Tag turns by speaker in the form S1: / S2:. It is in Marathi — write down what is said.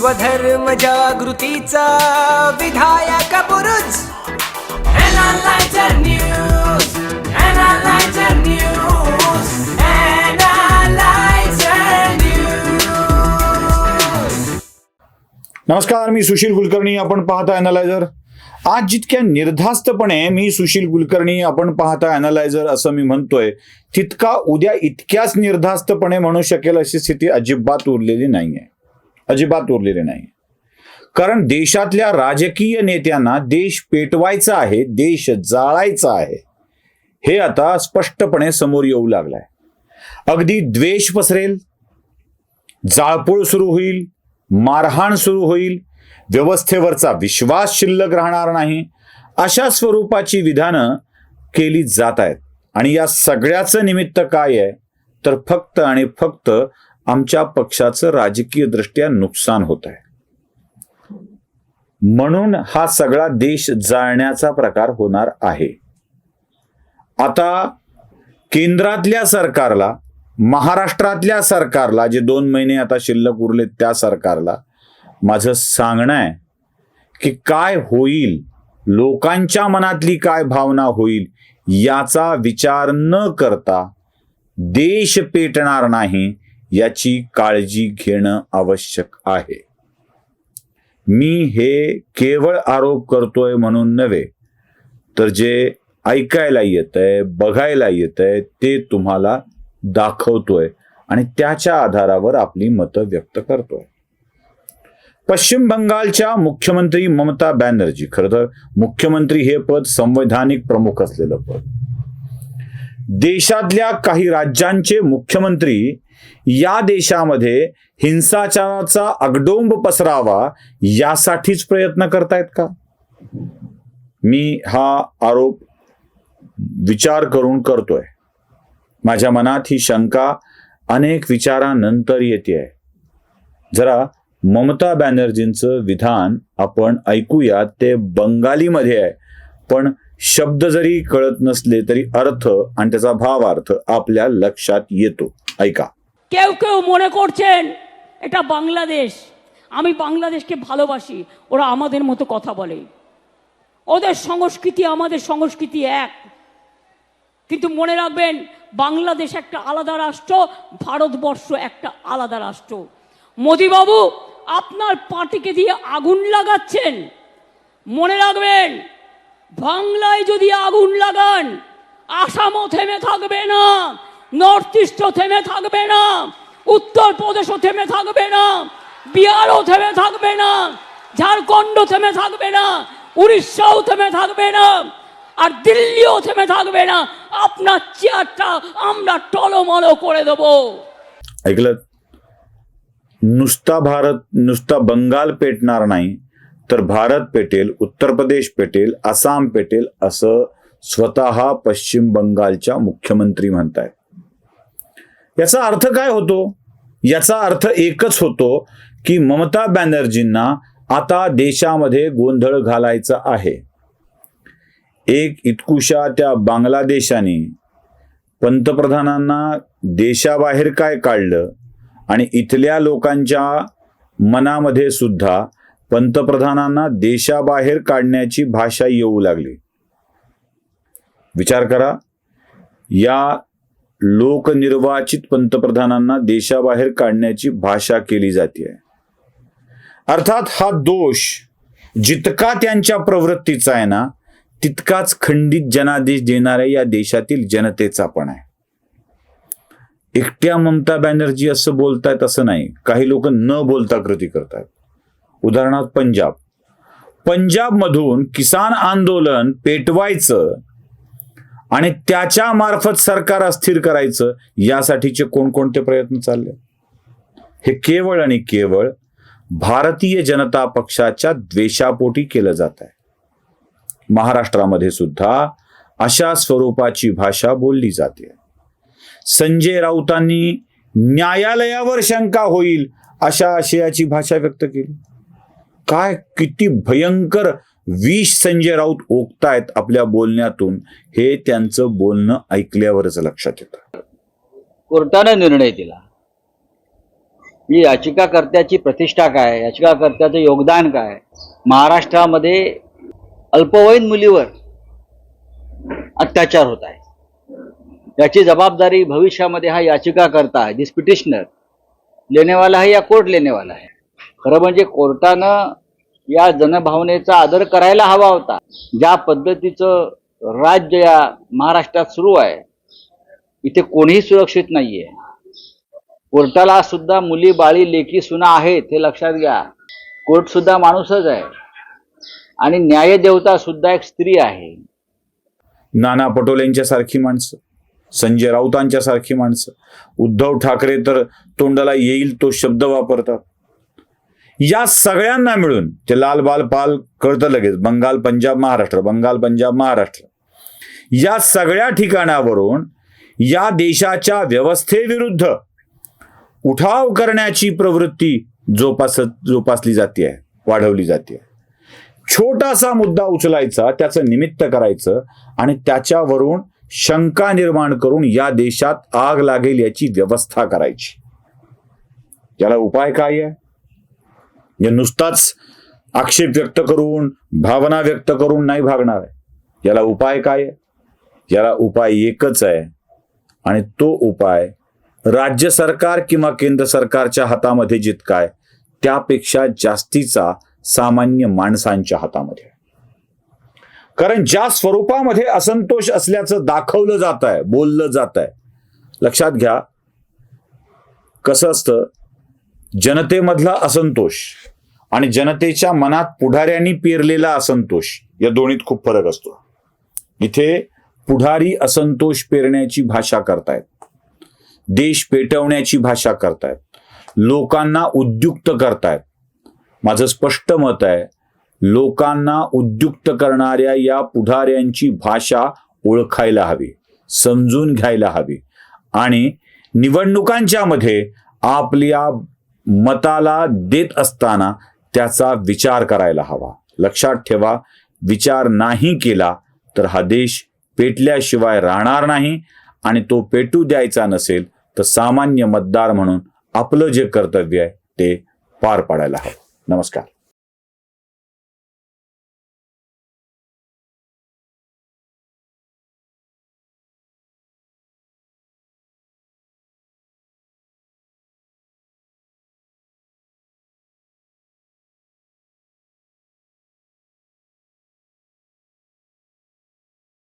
S1: स्वधर्म जागृतीचा विधायक बुरुज. News.
S2: नमस्कार मी सुशील कुलकर्णी आपण पाहता अनालायझर आज जितक्या निर्धास्तपणे मी सुशील कुलकर्णी आपण पाहता अनालायझर असं मी म्हणतोय तितका उद्या इतक्याच निर्धास्तपणे म्हणू शकेल अशी स्थिती अजिबात उरलेली नाहीये. अजिबात उरलेली नाही. कारण देशातल्या राजकीय नेत्यांना देश पेटवायचा आहे देश जाळायचा आहे हे आता स्पष्टपणे समोर येऊ लागलाय. अगदी द्वेष पसरेल जाळपोळ सुरू होईल मारहाण सुरू होईल व्यवस्थेवरचा विश्वास शिल्लक राहणार नाही अशा स्वरूपाची विधानं केली जात आहेत. आणि या सगळ्याचं निमित्त काय आहे? तर फक्त आणि फक्त आमच्या पक्षाचं राजकीय दृष्ट्या नुकसान होत आहे. म्हणून हा सगळा देश जाळण्याचा प्रकार होणार आहे. आता केंद्रातल्या सरकारला महाराष्ट्रातल्या सरकारला जे दोन महिने आता शिल्लक उरले त्या सरकारला माझं सांगणं आहे की काय होईल लोकांच्या मनातली काय भावना होईल याचा विचार न करता देश पेटणार नाही याची काळजी घेणं आवश्यक आहे. मी हे केवळ आरोप करतोय म्हणून नव्हे तर जे ऐकायला येत आहे बघायला येत आहे ते तुम्हाला दाखवतोय आणि त्याच्या आधारावर आपली मतं व्यक्त करतोय. पश्चिम बंगालच्या मुख्यमंत्री ममता बॅनर्जी खरं तर मुख्यमंत्री हे पद संवैधानिक प्रमुख असलेलं पद. देशातल्या काही राज्यांचे मुख्यमंत्री या देशामध्ये हिंसाचाराचा अगडोंब पसरावा यासाठीच प्रयत्न करतायत का? मी हा आरोप विचार करून करतोय. माझ्या मनात ही शंका अनेक विचारानंतर येते आहे जरा ममता बॅनर्जींचं विधान आपण ऐकूया ते बंगालीमध्ये आहे. पण शब्द जरी कळत नसले तरी अर्थ आणि त्याचा भावार्थ आपल्या लक्षात येतो. ऐका.
S3: কেউ কেউ মনে করছেন এটা বাংলাদেশ। আমি বাংলাদেশকে ভালোবাসি। ওরা আমাদের মতো কথা বলে। ওদের সংস্কৃতি আমাদের সংস্কৃতি এক। কিন্তু মনে রাখবেন, বাংলাদেশ একটা আলাদা রাষ্ট্র, ভারতবর্ষ একটা আলাদা রাষ্ট্র। মোদিবাবু, আপনার পার্টিকে দিয়ে আগুন লাগাচ্ছেন। মনে রাখবেন, বাংলায় যদি আগুন লাগান, আসামও থেমে থাকবে না। নর্থ ইস্টও থেমে থাকবে না উত্তর প্রদেশও থেমে থাকবে না বিহারও থেমে থাকবে না ঝাড়খণ্ড থেমে থাকবে না উড়িষ্যাও থেমে থাকবে না আর দিল্লিও থেমে থাকবে না আপনার চেয়ারটা আমরা টলমলো করে দেবো
S2: ऐकलं नुसता भारत नुसता बंगाल पेटणार नाही तर भारत पेटेल उत्तर प्रदेश पेटेल आसाम पेटेल असं स्वतः पश्चिम बंगालच्या मुख्यमंत्री म्हणतायत याचा अर्थ काय होतो? याचा अर्थ एकच होतो की ममता बॅनर्जींना आता देशामध्ये गोंधळ घालायचा आहे. एक इतकुशा त्या बांगलादेशाने पंतप्रधानांना देशाबाहेर काय काढलं आणि इथल्या लोकांच्या मनामध्ये सुद्धा पंतप्रधानांना देशाबाहेर काढण्याची भाषा येऊ लागली. विचार करा या लोकनिर्वाचित पंतप्रधानांना देशाबाहेर काढण्याची भाषा केली जाते. अर्थात हा दोष जितका त्यांच्या प्रवृत्तीचा आहे ना तितकाच खंडित जनादेश देणाऱ्या या देशातील जनतेचा पण आहे. एकट्या ममता बॅनर्जी असं बोलतायत असं नाही काही लोक न बोलता कृती करतात उदाहरणार्थ पंजाब. पंजाब मधून किसान आंदोलन पेटवायचं आणि त्याच्या मार्फत सरकार अस्थिर करायचं यासाठीचे कोणकोणते प्रयत्न चालले? हे केवळ आणि केवळ भारतीय जनता पक्षाच्या द्वेषापोटी केलं जात आहे. महाराष्ट्रामध्ये सुद्धा अशा स्वरूपाची भाषा बोलली जाते. संजय राऊतांनी न्यायालयावर शंका होईल अशा आशयाची भाषा व्यक्त केली. काय किती भयंकर विष संजय राऊत ओकतायत आपल्या बोलण्यातून हे त्यांचं बोलणं ऐकल्यावरच लक्षात येतं.
S4: कोर्टाने निर्णय दिला. ही याचिकाकर्त्याची प्रतिष्ठा काय? याचिकाकर्त्याचं योगदान काय? महाराष्ट्रामध्ये अल्पवयीन मुलीवर अत्याचार होत आहे. याची जबाबदारी भविष्यामध्ये हा याचिकाकर्ता आहे दिस पिटिशनर लेनेवाला आहे या कोर्ट लेनेवाला आहे. खरं म्हणजे कोर्टानं या जनभावनेचा आदर करायला हवा होता. ज्या पद्धतीचं राज्य या महाराष्ट्रात सुरू आहे इथे कोणीही सुरक्षित नाहीये. कोर्टाला सुद्धा मुली बाळी लेखी सुना आहेत हे लक्षात घ्या. कोर्ट सुद्धा माणूसच आहे. आणि न्यायदेवता सुद्धा एक स्त्री आहे.
S2: नाना पटोलेंच्या सारखी माणसं संजय राऊतांच्या सारखी माणसं. उद्धव ठाकरे तर तोंडाला येईल तो शब्द वापरतात. या सगळ्यांना मिळून ते लाल बाल पाल कळतं लगेच. बंगाल पंजाब महाराष्ट्र. बंगाल पंजाब महाराष्ट्र. या सगळ्या ठिकाणावरून या देशाच्या व्यवस्थेविरुद्ध उठाव करण्याची प्रवृत्ती जोपासत जोपासली जाते आहे वाढवली जाते छोटासा मुद्दा उचलायचा त्याचं निमित्त करायचं आणि त्याच्यावरून शंका निर्माण करून या देशात आग लागेल याची व्यवस्था करायची. याला उपाय काय आहे? म्हणजे नुसताच आक्षेप व्यक्त करून भावना व्यक्त करून नाही भागणार आहे. याला उपाय काय याला उपाय एकच आहे. आणि तो उपाय राज्य सरकार किंवा केंद्र सरकारच्या हातामध्ये जितकाय त्यापेक्षा जास्तीचा सामान्य माणसांच्या हातामध्ये कारण ज्या स्वरूपामध्ये असंतोष असल्याचं दाखवलं जात आहे बोललं जात आहे लक्षात घ्या कसं असतं? जनतेमधला असंतोष आणि जनतेच्या मनात पुढाऱ्यांनी पेरलेला असंतोष या दोन्हीत खूप फरक असतो. इथे पुढारी असंतोष पेरण्याची भाषा करतायत. देश पेटवण्याची भाषा करतायत. लोकांना उद्युक्त करतायत. माझं स्पष्ट मत आहे लोकांना उद्युक्त करणाऱ्या या पुढाऱ्यांची भाषा ओळखायला हवी समजून घ्यायला हवी आणि निवडणुकांच्या मध्ये आपल्या मताला देत असताना त्याचा विचार करायला हवा. लक्षात ठेवा विचार नाही केला तर हा देश पेटल्याशिवाय राहणार नाही आणि तो पेटू द्यायचा नसेल तर सामान्य मतदार म्हणून आपलं जे कर्तव्य आहे ते पार पाडायला हवं. नमस्कार.